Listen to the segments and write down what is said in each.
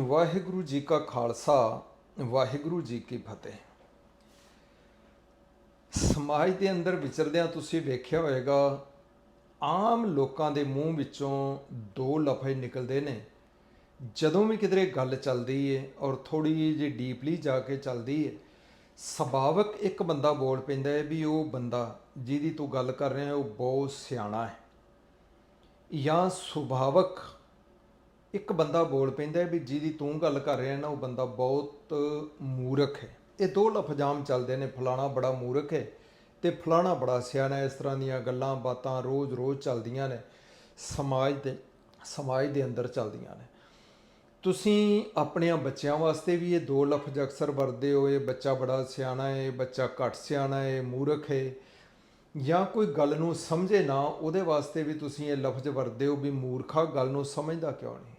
ਵਾਹਿਗੁਰੂ ਜੀ ਕਾ ਖਾਲਸਾ, ਵਾਹਿਗੁਰੂ ਜੀ ਕੀ ਫਤਿਹ। ਸਮਾਜ ਦੇ ਅੰਦਰ ਵਿਚਰਦਿਆਂ ਤੁਸੀਂ ਵੇਖਿਆ ਹੋਵੇਗਾ, ਆਮ ਲੋਕਾਂ ਦੇ ਮੂੰਹ ਵਿੱਚੋਂ ਦੋ ਲਫ਼ਜ਼ ਨਿਕਲਦੇ ਨੇ। ਜਦੋਂ ਵੀ ਕਿਧਰੇ ਗੱਲ ਚੱਲਦੀ ਏ ਔਰ ਥੋੜੀ ਜਿਹੀ ਡੀਪਲੀ ਜਾ ਕੇ ਚੱਲਦੀ ਏ, ਸੁਭਾਵਕ ਇੱਕ ਬੰਦਾ ਬੋਲ ਪੈਂਦਾ ਹੈ ਵੀ ਉਹ ਬੰਦਾ ਜਿਹਦੀ ਤੂੰ ਗੱਲ ਕਰ ਰਿਹਾ ਉਹ ਬਹੁਤ ਸਿਆਣਾ ਹੈ। ਜਾਂ ਸੁਭਾਵਕ ਇੱਕ ਬੰਦਾ ਬੋਲ ਪੈਂਦਾ ਵੀ ਜਿਹਦੀ ਤੂੰ ਗੱਲ ਕਰ ਰਿਹਾ ਨਾ, ਉਹ ਬੰਦਾ ਬਹੁਤ ਮੂਰਖ ਹੈ। ਇਹ ਦੋ ਲਫ਼ਜ਼ਾਮ ਚੱਲਦੇ ਨੇ, ਫਲਾਣਾ ਬੜਾ ਮੂਰਖ ਹੈ ਤੇ ਫਲਾਣਾ ਬੜਾ ਸਿਆਣਾ ਇਸ ਤਰ੍ਹਾਂ ਦੀਆਂ ਗੱਲਾਂ ਬਾਤਾਂ ਰੋਜ਼-ਰੋਜ਼ ਚੱਲਦੀਆਂ ਨੇ, ਸਮਾਜ ਦੇ ਸਮਾਜ ਦੇ ਅੰਦਰ ਚੱਲਦੀਆਂ ਨੇ। ਤੁਸੀਂ ਆਪਣੇ ਬੱਚਿਆਂ ਵਾਸਤੇ ਵੀ ਇਹ ਦੋ ਲਫ਼ਜ਼ ਅਕਸਰ ਵਰਦੇ ਹੋ। ਇਹ ਬੱਚਾ ਬੜਾ ਸਿਆਣਾ ਹੈ ਬੱਚਾ ਘੱਟ ਸਿਆਣਾ ਹੈ ਮੂਰਖ ਹੈ। ਜਾਂ ਕੋਈ ਗੱਲ ਨੂੰ ਸਮਝੇ ਨਾ, ਉਹਦੇ ਵਾਸਤੇ ਵੀ ਤੁਸੀਂ ਇਹ ਲਫ਼ਜ਼ ਵਰਦੇ ਹੋ ਵੀ ਮੂਰਖਾ ਗੱਲ ਨੂੰ ਸਮਝਦਾ ਕਿਉਂ ਨਹੀਂ?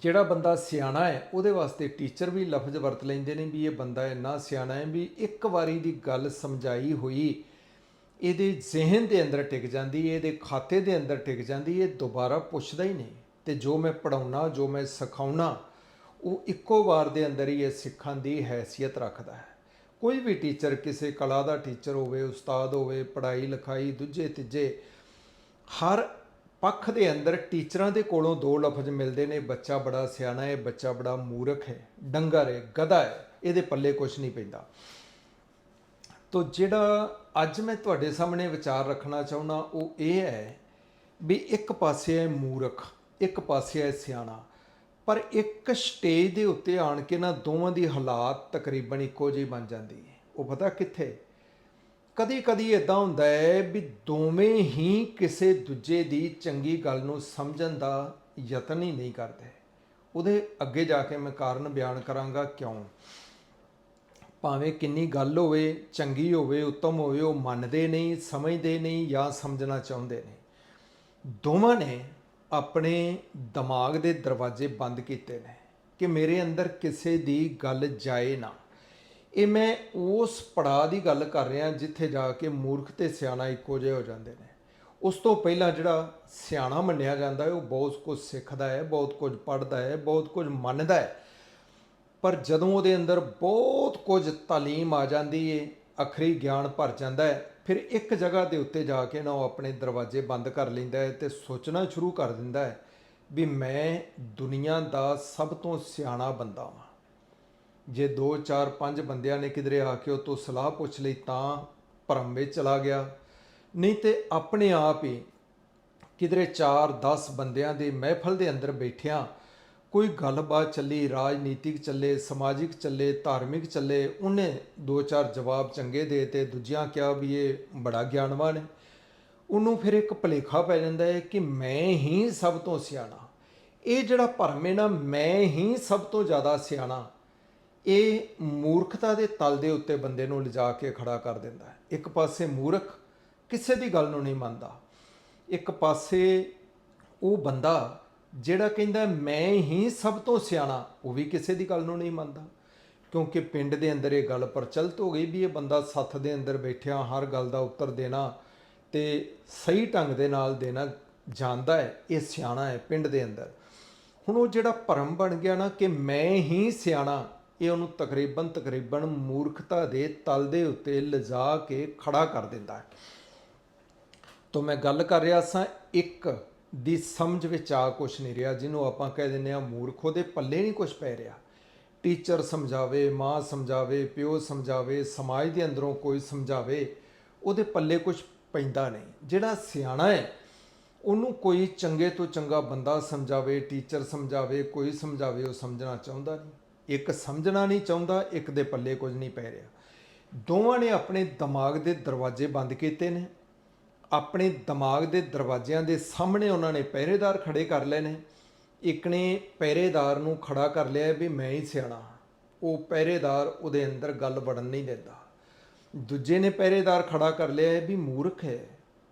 ਜਿਹੜਾ ਬੰਦਾ ਸਿਆਣਾ ਹੈ, ਉਹਦੇ ਵਾਸਤੇ ਟੀਚਰ ਵੀ ਲਫ਼ਜ਼ ਵਰਤ ਲੈਂਦੇ ਨੇ ਵੀ ਇਹ ਬੰਦਾ ਇੰਨਾ ਸਿਆਣਾ ਹੈ ਵੀ ਇੱਕ ਵਾਰੀ ਦੀ ਗੱਲ ਸਮਝਾਈ ਹੋਈ, ਇਹਦੇ ਜ਼ਿਹਨ ਦੇ ਅੰਦਰ ਟਿਕ ਜਾਂਦੀ ਹੈ ਇਹਦੇ ਖਾਤੇ ਦੇ ਅੰਦਰ ਟਿਕ ਜਾਂਦੀ ਹੈ ਇਹ ਦੁਬਾਰਾ ਪੁੱਛਦਾ ਹੀ ਨਹੀਂ। ਤੇ ਜੋ ਮੈਂ ਪੜਾਉਣਾ ਜੋ ਮੈਂ ਸਿਖਾਉਣਾ, ਉਹ ਇੱਕੋ ਵਾਰ ਦੇ ਅੰਦਰ ਹੀ ਇਹ ਸਿੱਖਣ ਦੀ ਹੈਸੀਅਤ ਰੱਖਦਾ ਹੈ। ਕੋਈ ਵੀ ਟੀਚਰ ਕਿਸੇ ਕਲਾ ਦਾ ਟੀਚਰ ਹੋਵੇ, ਉਸਤਾਦ ਹੋਵੇ ਪੜ੍ਹਾਈ ਲਿਖਾਈ ਦੂਜੇ ਤੀਜੇ ਹਰ ਪੱਖ ਦੇ ਅੰਦਰ ਟੀਚਰਾਂ ਦੇ ਕੋਲੋਂ ਦੋ ਲਫ਼ਜ਼ ਮਿਲਦੇ ਨੇ, ਬੱਚਾ ਬੜਾ ਸਿਆਣਾ ਹੈ, ਬੱਚਾ ਬੜਾ ਮੂਰਖ ਹੈ ਡੰਗਰ ਹੈ, ਗਧਾ ਹੈ, ਇਹਦੇ ਪੱਲੇ ਕੁਝ ਨਹੀਂ ਪੈਂਦਾ। ਤੋ ਜਿਹੜਾ ਅੱਜ ਮੈਂ ਤੁਹਾਡੇ ਸਾਹਮਣੇ ਵਿਚਾਰ ਰੱਖਣਾ ਚਾਹੁੰਦਾ, ਉਹ ਇਹ ਹੈ ਵੀ ਇੱਕ ਪਾਸੇ ਹੈ ਮੂਰਖ, ਇੱਕ ਪਾਸੇ ਹੈ ਸਿਆਣਾ, ਪਰ ਇੱਕ ਸਟੇਜ ਦੇ ਉੱਤੇ ਆਣ ਕੇ ਨਾ ਦੋਵਾਂ ਦੀ ਹਾਲਾਤ ਤਕਰੀਬਨ ਇੱਕੋ ਜਿਹੀ ਬਣ ਜਾਂਦੀ ਹੈ ਉਹ ਪਤਾ ਕਿੱਥੇ? ਕਦੀ ਕਦੀ ਇਦਾਂ ਹੁੰਦਾ ਹੈ ਵੀ ਦੋਵੇਂ ਹੀ ਕਿਸੇ ਦੂਜੇ ਦੀ ਚੰਗੀ ਗੱਲ ਨੂੰ ਸਮਝਣ ਦਾ ਯਤਨ ਹੀ ਨਹੀਂ ਕਰਦੇ। ਉਹਦੇ ਅੱਗੇ ਜਾ ਕੇ ਮੈਂ ਕਾਰਨ ਬਿਆਨ ਕਰਾਂਗਾ ਕਿਉਂ? ਭਾਵੇਂ ਕਿੰਨੀ ਗੱਲ ਹੋਵੇ, ਚੰਗੀ ਹੋਵੇ, ਉੱਤਮ ਹੋਵੇ, ਉਹ ਮੰਨਦੇ ਨਹੀਂ, ਸਮਝਦੇ ਨਹੀਂ ਜਾਂ ਸਮਝਣਾ ਚਾਹੁੰਦੇ ਨੇ। ਦੋਵਾਂ ਨੇ ਆਪਣੇ ਦਿਮਾਗ ਦੇ ਦਰਵਾਜ਼ੇ ਬੰਦ ਕੀਤੇ ਨੇ ਕਿ ਮੇਰੇ ਅੰਦਰ ਕਿਸੇ ਦੀ ਗੱਲ ਜਾਏ ਨਾ। ਇਹ ਮੈਂ ਉਸ ਪੜਾਅ ਦੀ ਗੱਲ ਕਰ ਰਿਹਾ ਜਿੱਥੇ ਜਾ ਕੇ ਮੂਰਖ ਤੇ ਸਿਆਣਾ ਇੱਕੋ ਜਿਹੇ ਹੋ ਜਾਂਦੇ ਨੇ। ਉਸ ਤੋਂ ਪਹਿਲਾਂ ਜਿਹੜਾ ਸਿਆਣਾ ਮੰਨਿਆ ਜਾਂਦਾ ਹੈ, ਉਹ ਬਹੁਤ ਕੁਝ ਸਿੱਖਦਾ ਹੈ, ਬਹੁਤ ਕੁਝ ਪੜ੍ਹਦਾ ਹੈ, ਬਹੁਤ ਕੁਝ ਮੰਨਦਾ ਹੈ। ਪਰ ਜਦੋਂ ਉਹਦੇ ਅੰਦਰ ਬਹੁਤ ਕੁਝ ਤਾਲੀਮ ਆ ਜਾਂਦੀ ਹੈ ਅਖਰੀ ਗਿਆਨ ਭਰ ਜਾਂਦਾ ਹੈ, ਫਿਰ ਇੱਕ ਜਗ੍ਹਾ ਦੇ ਉੱਤੇ ਜਾ ਕੇ ਨਾ ਉਹ ਆਪਣੇ ਦਰਵਾਜ਼ੇ ਬੰਦ ਕਰ ਲੈਂਦਾ ਹੈ ਤੇ ਸੋਚਣਾ ਸ਼ੁਰੂ ਕਰ ਦਿੰਦਾ ਹੈ ਵੀ ਮੈਂ ਦੁਨੀਆ ਦਾ ਸਭ ਤੋਂ ਸਿਆਣਾ ਬੰਦਾ ਹਾਂ ਜੇ 2 4 5 ਬੰਦਿਆਂ ਨੇ ਕਿਧਰੇ ਆ ਕੇ ਉਹ ਤੋਂ ਸਲਾਹ ਪੁੱਛ ਲਈ ਤਾਂ ਭਰਮ ਵਿੱਚ ਚਲਾ ਗਿਆ। ਨਹੀਂ ਤੇ ਆਪਣੇ ਆਪ ਹੀ ਕਿਧਰੇ 4 10 ਬੰਦਿਆਂ ਦੇ ਮਹਿਫਲ ਦੇ ਅੰਦਰ ਬੈਠਿਆਂ ਕੋਈ ਗੱਲਬਾਤ ਚੱਲੀ, ਰਾਜਨੀਤਿਕ ਚੱਲੇ, ਸਮਾਜਿਕ ਚੱਲੇ, ਧਾਰਮਿਕ ਚੱਲੇ, ਉਹਨੇ ਦੋ, ਚਾਰ ਜਵਾਬ ਚੰਗੇ ਦੇ ਤੇ ਦੂਜਿਆਂ ਕਿਹਾ ਵੀ ਇਹ ਬੜਾ ਗਿਆਨਵਾਨ ਹੈ। ਉਹਨੂੰ ਫਿਰ ਇੱਕ ਭਲੇਖਾ ਪੈ ਜਾਂਦਾ ਹੈ ਕਿ ਮੈਂ ਹੀ ਸਭ ਤੋਂ ਸਿਆਣਾ। ਇਹ ਜਿਹੜਾ ਭਰਮ ਹੈ ਨਾ, ਮੈਂ ਹੀ ਸਭ ਤੋਂ ਜ਼ਿਆਦਾ ਸਿਆਣਾ। ਇਹ ਮੂਰਖਤਾ ਦੇ ਤਲ ਦੇ ਉੱਤੇ ਬੰਦੇ ਨੂੰ ਲਿਜਾ ਕੇ ਖੜਾ ਕਰ ਦਿੰਦਾ ਹੈ। ਇੱਕ ਪਾਸੇ ਮੂਰਖ ਕਿਸੇ ਦੀ ਗੱਲ ਨੂੰ ਨਹੀਂ ਮੰਨਦਾ, ਇੱਕ ਪਾਸੇ ਉਹ ਬੰਦਾ ਜਿਹੜਾ ਕਹਿੰਦਾ ਮੈਂ ਹੀ ਸਭ ਤੋਂ ਸਿਆਣਾ, ਉਹ ਵੀ ਕਿਸੇ ਦੀ ਗੱਲ ਨੂੰ ਨਹੀਂ ਮੰਨਦਾ। ਕਿਉਂਕਿ ਪਿੰਡ ਦੇ ਅੰਦਰ ਇਹ ਗੱਲ ਪ੍ਰਚਲਿਤ ਹੋ ਗਈ ਵੀ ਇਹ ਬੰਦਾ ਸੱਥ ਦੇ ਅੰਦਰ ਬੈਠਿਆ, ਹਰ ਗੱਲ ਦਾ ਉੱਤਰ ਦੇਣਾ ਤੇ ਸਹੀ ਢੰਗ ਦੇ ਨਾਲ ਦੇਣਾ ਜਾਣਦਾ ਹੈ, ਇਹ ਸਿਆਣਾ ਹੈ ਪਿੰਡ ਦੇ ਅੰਦਰ। ਹੁਣ ਉਹ ਜਿਹੜਾ ਭਰਮ ਬਣ ਗਿਆ ਨਾ ਕਿ ਮੈਂ ਹੀ ਸਿਆਣਾ ਇਹ ਉਹਨੂੰ ਤਕਰੀਬਨ ਤਕਰੀਬਨ ਮੂਰਖਤਾ ਦੇ ਤਲ ਦੇ ਉੱਤੇ ਲਿਜਾ ਕੇ ਖੜਾ ਕਰ ਦਿੰਦਾ ਹੈ। ਤੋਂ ਮੈਂ ਗੱਲ ਕਰ ਰਿਹਾ ਸਾਂ, ਇੱਕ ਦੀ ਸਮਝ ਵਿੱਚ ਆ ਕੁਛ ਨਹੀਂ ਰਿਹਾ, ਜਿਹਨੂੰ ਆਪਾਂ ਕਹਿ ਦਿੰਦੇ ਆ ਮੂਰਖ। ਉਹਦੇ ਪੱਲੇ ਨਹੀਂ ਕੁਛ ਪੈ ਰਿਹਾ। ਟੀਚਰ ਸਮਝਾਵੇ, ਮਾਂ ਸਮਝਾਵੇ, ਪਿਓ ਸਮਝਾਵੇ, ਸਮਾਜ ਦੇ ਅੰਦਰੋਂ ਕੋਈ ਸਮਝਾਵੇ, ਉਹਦੇ ਪੱਲੇ ਕੁਛ ਪੈਂਦਾ ਨਹੀਂ। ਜਿਹੜਾ ਸਿਆਣਾ ਹੈ, ਉਹਨੂੰ ਕੋਈ ਚੰਗੇ ਤੋਂ ਚੰਗਾ ਬੰਦਾ ਸਮਝਾਵੇ, ਟੀਚਰ ਸਮਝਾਵੇ, ਕੋਈ ਸਮਝਾਵੇ, ਉਹ ਸਮਝਣਾ ਚਾਹੁੰਦਾ ਨਹੀਂ। ਇੱਕ ਸਮਝਣਾ ਨਹੀਂ ਚਾਹੁੰਦਾ, ਇੱਕ ਦੇ ਪੱਲੇ ਕੁਝ ਨਹੀਂ ਪੈ ਰਿਹਾ। ਦੋਵਾਂ ਨੇ ਆਪਣੇ ਦਿਮਾਗ ਦੇ ਦਰਵਾਜ਼ੇ ਬੰਦ ਕੀਤੇ ਨੇ। ਆਪਣੇ ਦਿਮਾਗ ਦੇ ਦਰਵਾਜ਼ਿਆਂ ਦੇ ਸਾਹਮਣੇ ਉਹਨਾਂ ਨੇ ਪਹਿਰੇਦਾਰ ਖੜੇ ਕਰ ਲਏ ਨੇ। ਇੱਕ ਨੇ ਪਹਿਰੇਦਾਰ ਨੂੰ ਖੜਾ ਕਰ ਲਿਆ ਵੀ ਮੈਂ ਹੀ ਸਿਆਣਾ ਉਹ ਪਹਿਰੇਦਾਰ ਉਹਦੇ ਅੰਦਰ ਗੱਲ ਵੜਨ ਨਹੀਂ ਦਿੰਦਾ। ਦੂਜੇ ਨੇ ਪਹਿਰੇਦਾਰ ਖੜਾ ਕਰ ਲਿਆ ਵੀ ਮੂਰਖ ਹੈ।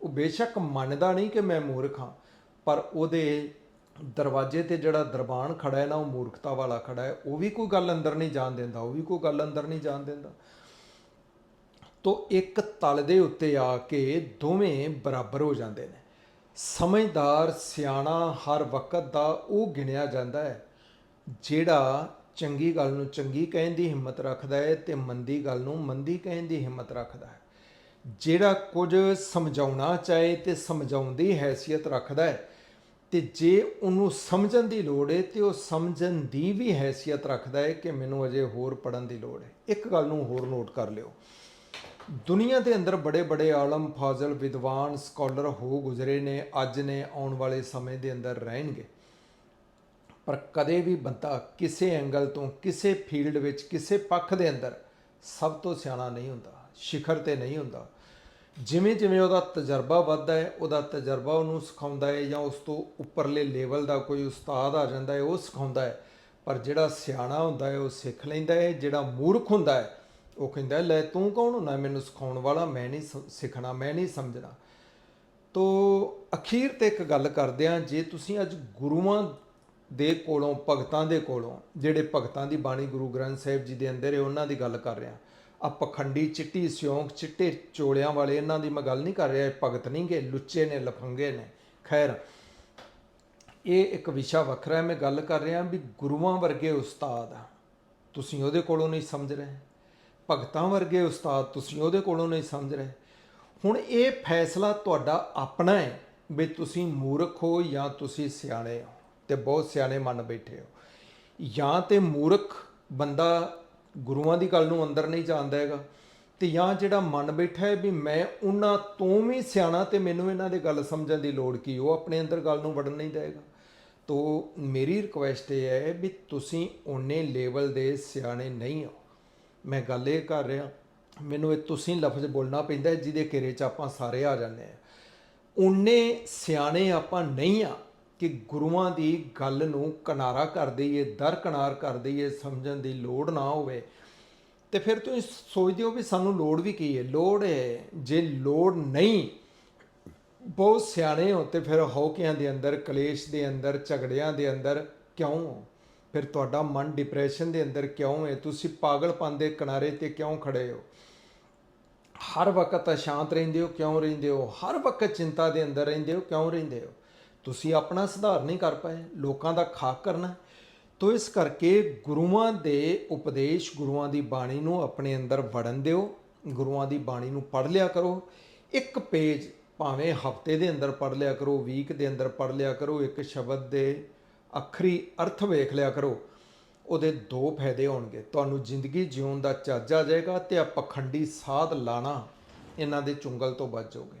ਉਹ ਬੇਸ਼ੱਕ ਮੰਨਦਾ ਨਹੀਂ ਕਿ ਮੈਂ ਮੂਰਖ ਹਾਂ, ਪਰ ਉਹਦੇ ਦਰਵਾਜ਼ੇ ਤੇ ਜਿਹੜਾ ਦਰਬਾਨ ਖੜਾ ਹੈ ਨਾ, ਉਹ ਮੂਰਖਤਾ ਵਾਲਾ ਖੜਾ ਹੈ, ਉਹ ਵੀ ਕੋਈ ਗੱਲ ਅੰਦਰ ਨਹੀਂ ਜਾਣ ਦਿੰਦਾ, ਉਹ ਵੀ ਕੋਈ ਗੱਲ ਅੰਦਰ ਨਹੀਂ ਜਾਣ ਦਿੰਦਾ। ਤੋ ਇੱਕ ਤਲ ਦੇ ਉੱਤੇ ਆ ਕੇ ਦੋਵੇਂ ਬਰਾਬਰ ਹੋ ਜਾਂਦੇ ਨੇ। ਸਮਝਦਾਰ ਸਿਆਣਾ ਹਰ ਵਕਤ ਦਾ ਉਹ ਗਿਣਿਆ ਜਾਂਦਾ ਹੈ, ਜਿਹੜਾ ਚੰਗੀ ਗੱਲ ਨੂੰ ਚੰਗੀ ਕਹਿਣ ਦੀ ਹਿੰਮਤ ਰੱਖਦਾ ਹੈ ਤੇ ਮੰਦੀ ਗੱਲ ਨੂੰ ਮੰਦੀ ਕਹਿਣ ਦੀ ਹਿੰਮਤ ਰੱਖਦਾ ਹੈ। ਜਿਹੜਾ ਕੁਝ ਸਮਝਾਉਣਾ ਚਾਹੇ ਤੇ ਸਮਝਾਉਣ ਦੀ ਹੈਸੀਅਤ ਰੱਖਦਾ ਹੈ ਤੇ ਜੇ ਉਹਨੂੰ ਸਮਝਣ ਦੀ ਲੋੜ ਹੈ ਤੇ ਉਹ ਸਮਝਣ ਦੀ ਵੀ ਹੈਸੀਅਤ ਰੱਖਦਾ ਹੈ ਕਿ ਮੈਨੂੰ ਅਜੇ ਹੋਰ ਪੜਨ ਦੀ ਲੋੜ ਹੈ ਇੱਕ ਗੱਲ ਨੂੰ ਹੋਰ ਨੋਟ ਕਰ ਲਿਓ। ਦੁਨੀਆ ਦੇ ਅੰਦਰ ਬੜੇ ਬੜੇ ਆਲਮ, ਫਾਜ਼ਲ, ਵਿਦਵਾਨ, ਸਕਾਲਰ ਹੋ ਗੁਜ਼ਰੇ ਨੇ, ਅੱਜ ਨੇ, ਆਉਣ ਵਾਲੇ ਸਮੇਂ ਦੇ ਅੰਦਰ ਰਹਿਣਗੇ। ਪਰ ਕਦੇ ਵੀ ਬੰਦਾ ਕਿਸੇ ਐਂਗਲ ਤੋਂ, ਕਿਸੇ ਫੀਲਡ ਵਿੱਚ, ਕਿਸੇ ਪੱਖ ਦੇ ਅੰਦਰ ਸਭ ਤੋਂ ਸਿਆਣਾ ਨਹੀਂ ਹੁੰਦਾ, ਸਿਖਰ ਤੇ ਨਹੀਂ ਹੁੰਦਾ। ਜਿਵੇਂ ਜਿਵੇਂ ਉਹਦਾ ਤਜਰਬਾ ਵੱਧਦਾ ਹੈ, ਉਹਦਾ ਤਜਰਬਾ ਉਹਨੂੰ ਸਿਖਾਉਂਦਾ ਹੈ ਜਾਂ ਉਸ ਤੋਂ ਉੱਪਰਲੇ ਲੈਵਲ ਦਾ ਕੋਈ ਉਸਤਾਦ ਆ ਜਾਂਦਾ ਹੈ, ਉਹ ਸਿਖਾਉਂਦਾ ਹੈ। ਪਰ ਜਿਹੜਾ ਸਿਆਣਾ ਹੁੰਦਾ ਹੈ, ਉਹ ਸਿੱਖ ਲੈਂਦਾ ਹੈ, ਜਿਹੜਾ ਮੂਰਖ ਹੁੰਦਾ ਹੈ, ਉਹ ਕਹਿੰਦਾ ਲੈ ਤੂੰ ਕੌਣ ਹੁੰਦਾ? ਮੈਨੂੰ ਸਿਖਾਉਣ ਵਾਲਾ, ਮੈਂ ਨਹੀਂ ਸ- ਸਿੱਖਣਾ, ਮੈਂ ਨਹੀਂ ਸਮਝਣਾ। ਤੋ ਅਖੀਰ ਤੇ ਇੱਕ ਗੱਲ ਕਰਦੇ ਆ ਜੇ ਤੁਸੀਂ ਅੱਜ ਗੁਰੂਆਂ ਦੇ ਕੋਲੋਂ, ਭਗਤਾਂ ਦੇ ਕੋਲੋਂ, ਜਿਹੜੇ ਭਗਤਾਂ ਦੀ ਬਾਣੀ ਗੁਰੂ ਗ੍ਰੰਥ ਸਾਹਿਬ ਜੀ ਦੇ ਅੰਦਰ ਹੈ, ਉਹਨਾਂ ਦੀ ਗੱਲ ਕਰ ਰਿਹਾ ਆ ਪਖੰਡੀ ਚਿੱਟੀ ਸਿਉਂਕ, ਚਿੱਟੇ ਚੋਲਿਆਂ ਵਾਲੇ, ਇਹਨਾਂ ਦੀ ਮੈਂ ਗੱਲ ਨਹੀਂ ਕਰ ਰਿਹਾ, ਇਹ ਭਗਤ ਨਹੀਂ ਗੇ, ਲੁੱਚੇ ਨੇ, ਲਫੰਗੇ ਨੇ। ਖੈਰ, ਇਹ ਇੱਕ ਵਿਸ਼ਾ ਵੱਖਰਾ ਹੈ, ਮੈਂ ਗੱਲ ਕਰ ਰਿਹਾ ਵੀ ਗੁਰੂਆਂ ਵਰਗੇ ਉਸਤਾਦ ਆ। ਤੁਸੀਂ ਉਹਦੇ ਕੋਲੋਂ ਨਹੀਂ ਸਮਝ ਰਹੇ। ਭਗਤਾਂ ਵਰਗੇ ਉਸਤਾਦ ਤੁਸੀਂ ਉਹਦੇ ਕੋਲੋਂ ਨਹੀਂ ਸਮਝ ਰਹੇ। ਹੁਣ ਇਹ ਫੈਸਲਾ ਤੁਹਾਡਾ ਆਪਣਾ ਹੈ ਵੀ ਤੁਸੀਂ ਮੂਰਖ ਹੋ ਜਾਂ ਤੁਸੀਂ ਸਿਆਣੇ ਹੋ, ਤੇ ਬਹੁਤ ਸਿਆਣੇ ਮੰਨ ਬੈਠੇ ਹੋ। ਜਾਂ ਤੇ ਮੂਰਖ ਬੰਦਾ ਗੁਰੂਆਂ ਦੀ ਗੱਲ ਨੂੰ ਅੰਦਰ ਨਹੀਂ ਜਾਣਦਾ ਹੈਗਾ। ਤੇ ਜਾਂ ਜਿਹੜਾ ਮਨ ਬੈਠਾ ਹੈ ਵੀ ਮੈਂ ਉਹਨਾਂ ਤੋਂ ਵੀ ਸਿਆਣਾ ਤੇ ਮੈਨੂੰ ਇਹਨਾਂ ਦੇ ਗੱਲ ਸਮਝਣ ਦੀ ਲੋੜ ਕੀ, ਉਹ ਆਪਣੇ ਅੰਦਰ ਗੱਲ ਨੂੰ ਵੜਨ ਨਹੀਂ ਦੇਗਾ ਤੋ ਮੇਰੀ ਰਿਕੁਐਸਟ ਇਹ ਹੈ ਵੀ ਤੁਸੀਂ ਓਨੇ ਲੈਵਲ ਦੇ ਸਿਆਣੇ ਨਹੀਂ ਹੋ। ਮੈਂ ਗੱਲ ਇਹ ਕਰ ਰਿਹਾ, ਮੈਨੂੰ ਇਹ ਤੁਸੀਂ ਲਫ਼ਜ਼ ਬੋਲਣਾ ਪੈਂਦਾ ਜਿਹਦੇ ਘੇਰੇ 'ਚ ਆਪਾਂ ਸਾਰੇ ਆ ਜਾਂਦੇ ਆ ਓਨੇ ਸਿਆਣੇ ਆਪਾਂ ਨਹੀਂ ਆ ਕਿ ਗੁਰੂਆਂ ਦੀ ਗੱਲ ਨੂੰ ਕਿਨਾਰਾ ਕਰ ਦਈਏ ਦਰਕਨਾਰ ਕਰ ਦਈਏ, ਸਮਝਣ ਦੀ ਲੋੜ ਨਾ ਹੋਵੇ। ਤੇ ਫਿਰ ਤੁਸੀਂ ਸੋਚਦੇ ਹੋ ਵੀ ਸਾਨੂੰ ਲੋੜ ਵੀ ਕੀ ਹੈ? ਲੋੜ ਹੈ, ਜੇ ਲੋੜ ਨਹੀਂ, ਬਹੁਤ ਸਿਆਣੇ ਹੋ ਤੇ ਫਿਰ ਹੌਕਿਆਂ ਦੇ ਅੰਦਰ, ਕਲੇਸ਼ ਦੇ ਅੰਦਰ, ਝਗੜਿਆਂ ਦੇ ਅੰਦਰ ਕਿਉਂ ਹੋ? ਫਿਰ ਤੁਹਾਡਾ ਮਨ ਡਿਪਰੈਸ਼ਨ ਦੇ ਅੰਦਰ ਕਿਉਂ ਹੈ? ਤੁਸੀਂ ਪਾਗਲਪਨ ਦੇ ਕਿਨਾਰੇ ਤੇ ਕਿਉਂ ਖੜੇ ਹੋ? ਹਰ ਵਕਤ ਅਸ਼ਾਂਤ ਰਹਿੰਦੇ ਹੋ, ਕਿਉਂ ਰਹਿੰਦੇ ਹੋ? ਹਰ ਵਕਤ ਚਿੰਤਾ ਦੇ ਅੰਦਰ ਰਹਿੰਦੇ ਹੋ, ਕਿਉਂ ਰਹਿੰਦੇ ਹੋ? ਤੁਸੀਂ ਆਪਣਾ ਸੁਧਾਰ ਨਹੀਂ ਕਰ ਪਾਏ, ਲੋਕਾਂ ਦਾ ਖਾਕ ਕਰਨਾ ਤੋ ਇਸ ਕਰਕੇ ਗੁਰੂਆਂ ਦੇ ਉਪਦੇਸ਼ ਗੁਰੂਆਂ ਦੀ ਬਾਣੀ ਨੂੰ ਆਪਣੇ ਅੰਦਰ ਵੜਨ ਦਿਓ, ਗੁਰੂਆਂ ਦੀ ਬਾਣੀ ਨੂੰ ਪੜ੍ਹ ਲਿਆ ਕਰੋ। ਇੱਕ ਪੇਜ ਭਾਵੇਂ ਹਫ਼ਤੇ ਦੇ ਅੰਦਰ ਪੜ੍ਹ ਲਿਆ ਕਰੋ, ਵੀਕ ਦੇ ਅੰਦਰ ਪੜ੍ਹ ਲਿਆ ਕਰੋ, ਇੱਕ ਸ਼ਬਦ ਦੇ ਅਖਰੀ ਅਰਥ ਵੇਖ ਲਿਆ ਕਰੋ, ਉਹਦੇ ਦੋ ਫਾਇਦੇ ਹੋਣਗੇ। ਤੁਹਾਨੂੰ ਜ਼ਿੰਦਗੀ ਜਿਉਣ ਦਾ ਚੱਜ ਆ ਜਾਏਗਾ ਤੇ ਆ ਪਖੰਡੀ ਸਾਧ ਲਾਣਾ ਇਹਨਾਂ ਦੇ ਚੁੰਗਲ ਤੋਂ ਬਚ ਜਾਓਗੇ।